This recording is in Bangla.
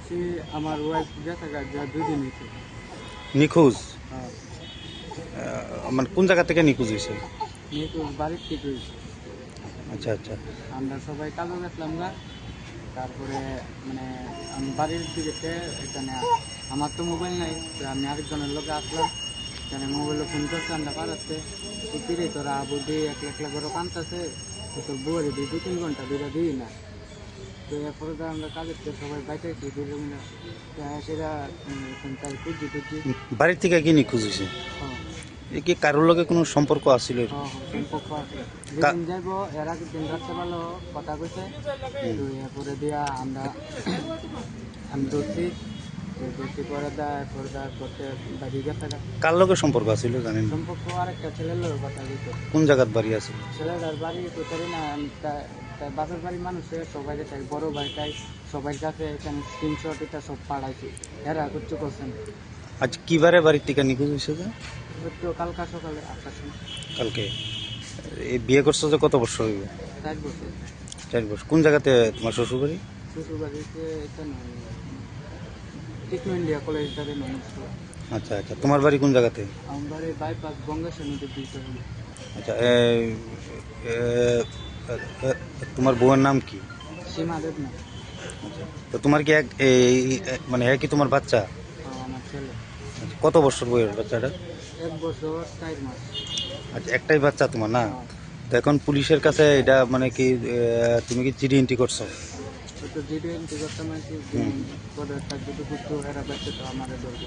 বলছি আমার ওয়াইফ গেছে যা দুই দিন হয়েছে। নিখোঁজ? হ্যাঁ। মানে কোন জায়গা থেকে নিখোঁজ হয়েছে? তো বাড়ির ঠিক হয়েছে। আচ্ছা আচ্ছা। আমরা সবাই কাজও গেছিলাম গা তারপরে মানে আমি বাড়ির দিকে এখানে আমার তো মোবাইল নাই তো আমি আরেকজনের লোকে আসলাম। এখানে মোবাইলে ফোন করছে আমরা পাড়াতে তো ফিরে তোরা আবু দিয়ে একলা একলা করে কানতেছে তোর বউরে দিই দু তিন ঘণ্টা দুইটা দিই না। তো এরপরে তো আমরা কাজের সবাই তো সেটা তাই খুঁজি টুজি বাড়ির থেকে কি হয়েছে হ্যাঁ এ কি কারোর লগে কোনো সম্পর্ক আছিল? হ্যাঁ, হ্যাঁ, সম্পর্ক আছে। কা- যেদিন যাইবো এর দিন রাত্রে ভালো কথা কইছে তো এরপরে দিয়া আমরা আমি ধরছি তো ধরছি পরে দা এরপরে দা করতে বাড়ি গেছে গা। কার লগে সম্পর্ক আছিল জানেন না? সম্পর্ক আরেকটা ছেলের লোক কথা কোন জায়গার বাড়ি আছে ছেলেটার বাড়ি তো করি না আমি তা- বাপের বাড়ির মানুষের সবাই চাই বড় ভাইটাই সবার কাছে এখানে স্ক্রিনশট এটা সব পাঠাইছি। এরা করতে করছেন আজ কিবারে বাড়ির থেকে নিখোঁজ হয়েছে যে? তো কালকা সকালে আটটার সময়। কালকে। এই বিয়ে করছ যে কত বছর হইবে? চার বছর। চার বছর। কোন জায়গাতে তোমার শ্বশুর বাড়ি শ্বশুর বাড়িতে এটা নয় টেকনো ইন্ডিয়া কলেজ মানুষ আচ্ছা আচ্ছা। তোমার বাড়ি কোন জায়গাতে? আমার বাড়ি বাইপাস বঙ্গেশ্বর নদী ব্রিজ আচ্ছা তোমার বউয়ের নাম কি? সীমা আচ্ছা তো তোমার কি এক এই মানে হ্যাঁ কি তোমার বাচ্চা? আমার ছেলে। আচ্ছা, কত বছর বয়স বাচ্চাটা? এক বছর চার মাস। আচ্ছা একটাই বাচ্চা তোমার না? হ্যাঁ। তো এখন পুলিশের কাছে এটা মানে কি তুমি কি এন্ট্রি করছ? তো জিডি এন্ট্রি করতাম আর কি পরে দুটো কুত্তু এরা বাচ্চা তো আমার ধরবে